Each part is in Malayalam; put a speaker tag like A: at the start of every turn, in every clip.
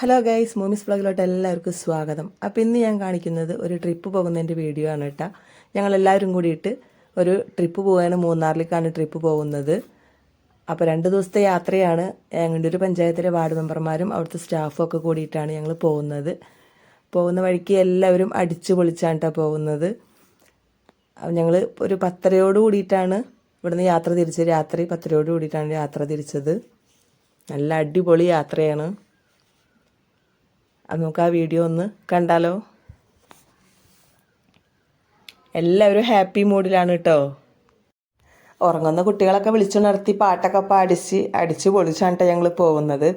A: ഹലോ ഗൈസ് മൂമിസ് ബ്ലോഗിലോട്ട് എല്ലാവർക്കും സ്വാഗതം. അപ്പോൾ ഇന്ന് ഞാൻ കാണിക്കുന്നത് ഒരു ട്രിപ്പ് പോകുന്നതിന്റെ വീഡിയോ ആണ് കേട്ടോ. ഞങ്ങൾ എല്ലാവരും കൂടിയിട്ട് ഒരു ട്രിപ്പ് പോവാണ് മൂന്നാറിലേക്കാണ് ട്രിപ്പ് പോകുന്നത്. അപ്പോൾ രണ്ട് ദിവസത്തെ യാത്രയാണ്. ഞങ്ങളുടെ ഒരു പഞ്ചായത്തിലെ വാർഡ് മെമ്പർമാരും അവിടുത്തെ സ്റ്റാഫും ഒക്കെ കൂടിയിട്ടാണ് ഞങ്ങൾ പോകുന്നത്. പോകുന്ന വഴിക്ക് എല്ലാവരും അടിച്ചു പൊളിച്ചാണ് കേട്ടോ പോകുന്നത്. ഞങ്ങൾ ഒരു പത്തരയോട് കൂടിയിട്ടാണ് ഇവിടുന്ന് യാത്ര തിരിച്ചത്. രാത്രി പത്തരയോട് കൂടിയിട്ടാണ് യാത്ര തിരിച്ചത്. നല്ല അടിപൊളി യാത്രയാണ്. അത് നമുക്ക് ആ വീഡിയോ ഒന്ന് കണ്ടാലോ? എല്ലാവരും ഹാപ്പി മൂഡിലാണ് കേട്ടോ ഉറങ്ങുന്ന കുട്ടികളൊക്കെ വിളിച്ചുണർത്തി പാട്ടൊക്കെ പാടിച്ച് അടിച്ച് പൊളിച്ചാണ് ഞങ്ങൾ പോകുന്നത്.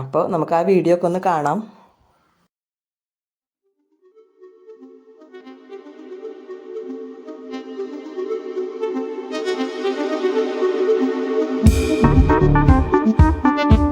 A: അപ്പോൾ നമുക്ക് ആ വീഡിയോ ഒക്കെ ഒന്ന് കാണാം.
B: ഹലോ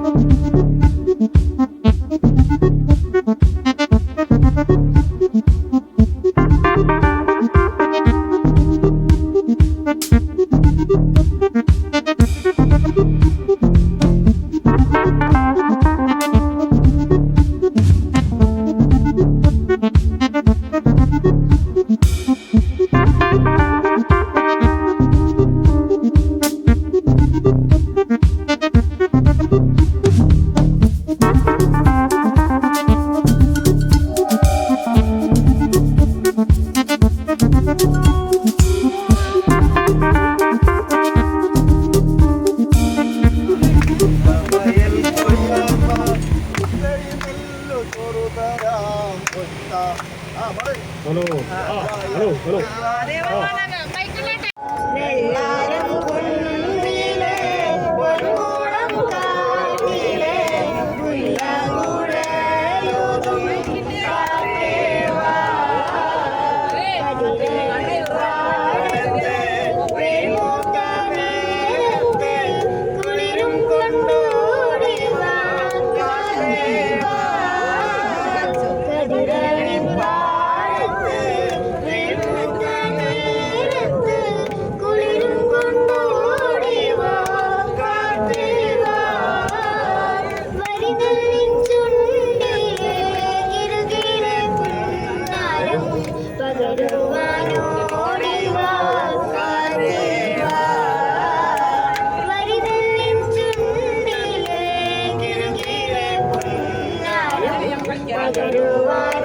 B: ആ ഹലോ ഹലോ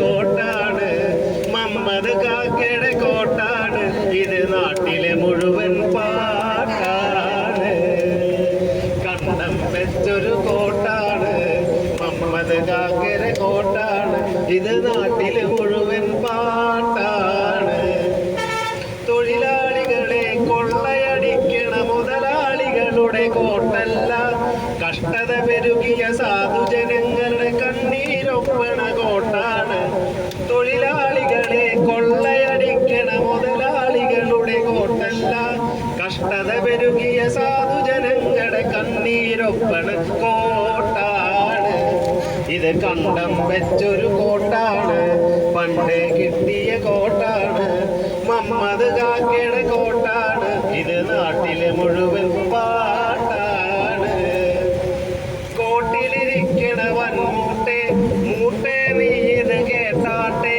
B: കോട്ടാണ്. മമ്മദ് കാക്കയുടെ കോട്ടാണ്. ഇത് നാട്ടിലെ മുഴുവൻ പാട്ടാണ്. കണ്ടം വെച്ചൊരു കോട്ടാണ്. മമ്മദ് കാക്കയുടെ കോട്ടാണ്. ഇത് നാട്ടിലെ മുഴുവൻ പാട്ടാണ്. തൊഴിലാളികളെ കൊള്ളയടിക്കണ. മുതലാളികളുടെ കോട്ടല്ല. കഷ്ടത പെരുകിയ സാധുജനങ്ങളുടെ കണ്ണീരൊപ്പണ കോട്ടാണ് തൊഴിലാളികളെ കൊള്ളയടിക്കണ മുതലാളികളുടെ കോട്ടല്ല കഷ്ടത പെരുകിയ സാധുജനങ്ങളുടെ കണ്ണീരൊപ്പണ കോട്ടാണ് ഇത് കണ്ടം വെച്ചൊരു കോട്ടാണ്. പണ്ടേ കിട്ടിയ കോട്ടാണ്.
C: മമ്മത് കാക്കയുടെ കോട്ടാണ്. ഇത് നാട്ടിലെ മുഴുവൻ പാട്ടാണ്. കോട്ടിലിരിക്കണ വൻമൂട്ടെ മൂട്ടെ നീ ഇത് കേട്ടാട്ടെ.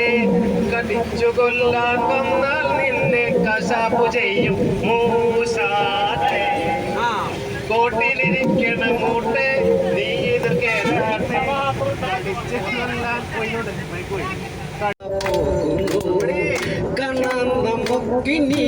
C: കടിച്ചു കൊല്ലാൻ വന്നാൽ നിന്നെ കശാപ്പു ചെയ്യും. മൂസാട്ടെ കൊല്ലാൻ പോയിനോട് പോയി
D: കാണാൻ നമുക്കിനിയെടുത്തോരോ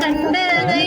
D: கண்டதை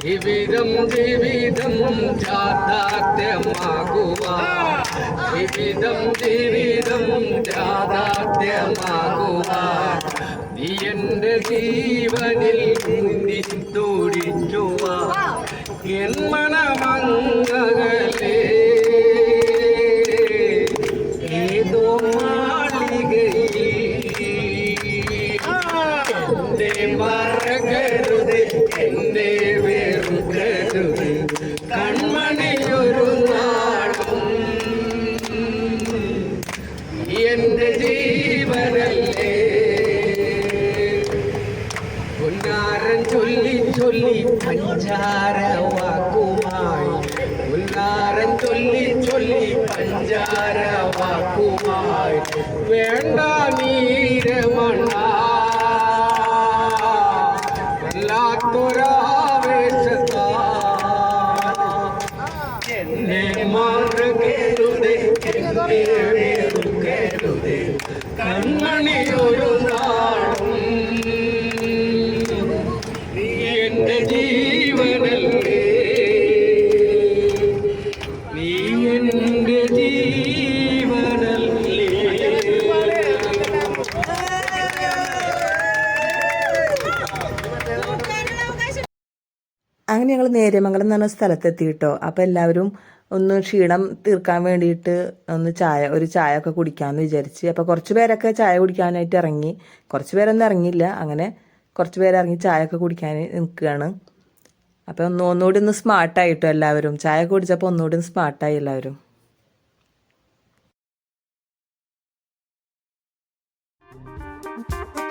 D: ജീവിതം ജീവിതം യാഥാർത്ഥ്യമാകുക ജീവിതം ജീവിതം യാഥാർത്ഥ്യമാകുക നീ എന്റെ ജീവനിൽ തുടിച്ചുവ എൻ മനമങ്ങകലേ മറക്കരുത് എന്നെ വെറുക്കരുത് കൺമണിയൊരു
A: അങ്ങനെ ഞങ്ങൾ നേര്യമംഗലം എന്ന് പറഞ്ഞ സ്ഥലത്തെത്തി കേട്ടോ അപ്പോൾ എല്ലാവരും ഒന്ന് ക്ഷീണം തീർക്കാൻ വേണ്ടിയിട്ട് ഒന്ന് ചായ ഒരു ചായ ഒക്കെ കുടിക്കാമെന്ന് വിചാരിച്ച്. അപ്പോൾ കുറച്ച് പേരൊക്കെ ചായ കുടിക്കാനായിട്ട് ഇറങ്ങി. കുറച്ച് പേരൊന്നും ഇറങ്ങിയില്ല. അങ്ങനെ കുറച്ച് പേര് ഇറങ്ങി ചായ ഒക്കെ കുടിക്കാൻ നിൽക്കുകയാണ്. അപ്പോൾ ഒന്ന് ഒന്നുകൂടി ഒന്ന് സ്മാർട്ടായിട്ടോ എല്ലാവരും. ചായ കുടിച്ചപ്പോൾ ഒന്നുകൂടി ഒന്ന് സ്മാർട്ടായി എല്ലാവരും.
B: Thank നീർപ്പരപ്പിൽ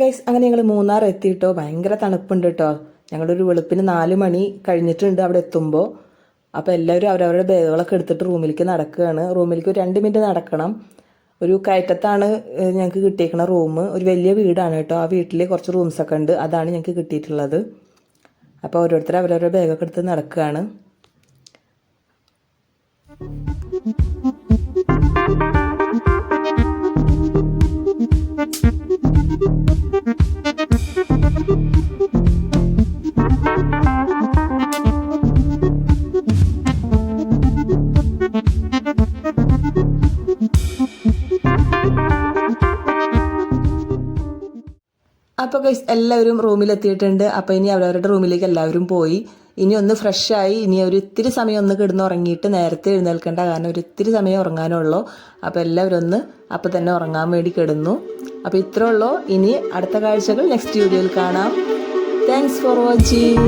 A: ഗൈസ് അങ്ങനെ ഞങ്ങൾ മൂന്നാർ എത്തിയിട്ടോ. ഭയങ്കര തണുപ്പുണ്ട് കേട്ടോ ഞങ്ങളൊരു വെളുപ്പിന് നാല് മണി കഴിഞ്ഞിട്ടുണ്ട് അവിടെ എത്തുമ്പോൾ അപ്പോൾ എല്ലാവരും അവരവരുടെ ബാഗുകളൊക്കെ എടുത്തിട്ട് റൂമിലേക്ക് നടക്കുകയാണ്. റൂമിലേക്ക് ഒരു രണ്ട് മിനിറ്റ് നടക്കണം. ഒരു കയറ്റത്താണ് ഞങ്ങൾക്ക് കിട്ടിയേക്കുന്ന റൂം. ഒരു വലിയ വീടാണ് കേട്ടോ ആ വീട്ടിൽ കുറച്ച് റൂംസൊക്കെ ഉണ്ട്. അതാണ് ഞങ്ങൾക്ക് കിട്ടിയിട്ടുള്ളത്. അപ്പോൾ ഓരോരുത്തർ അവരവരുടെ ബാഗൊക്കെ എടുത്ത് നടക്കുകയാണ്. അപ്പോൾ ഗൈസ് എല്ലാവരും റൂമിലെത്തിയിട്ടുണ്ട് അപ്പോൾ ഇനി അവരവരുടെ റൂമിലേക്ക് എല്ലാവരും പോയി. ഇനി ഒന്ന് ഫ്രഷായി ഇനി ഒരു ഇത്തിരി സമയം ഒന്ന് കിടന്ന് ഉറങ്ങിയിട്ട് നേരത്തെ എഴുന്നേൽക്കേണ്ട. കാരണം ഒരു ഇത്തിരി സമയം ഉറങ്ങാനുള്ളൂ അപ്പോൾ എല്ലാവരും ഒന്ന് അപ്പോൾ തന്നെ ഉറങ്ങാൻ വേണ്ടി കിടന്നു. അപ്പോൾ ഇത്രേ ഉള്ളൂ. ഇനി അടുത്ത കാഴ്ചകൾ നെക്സ്റ്റ് വീഡിയോയിൽ കാണാം. Thanks for watching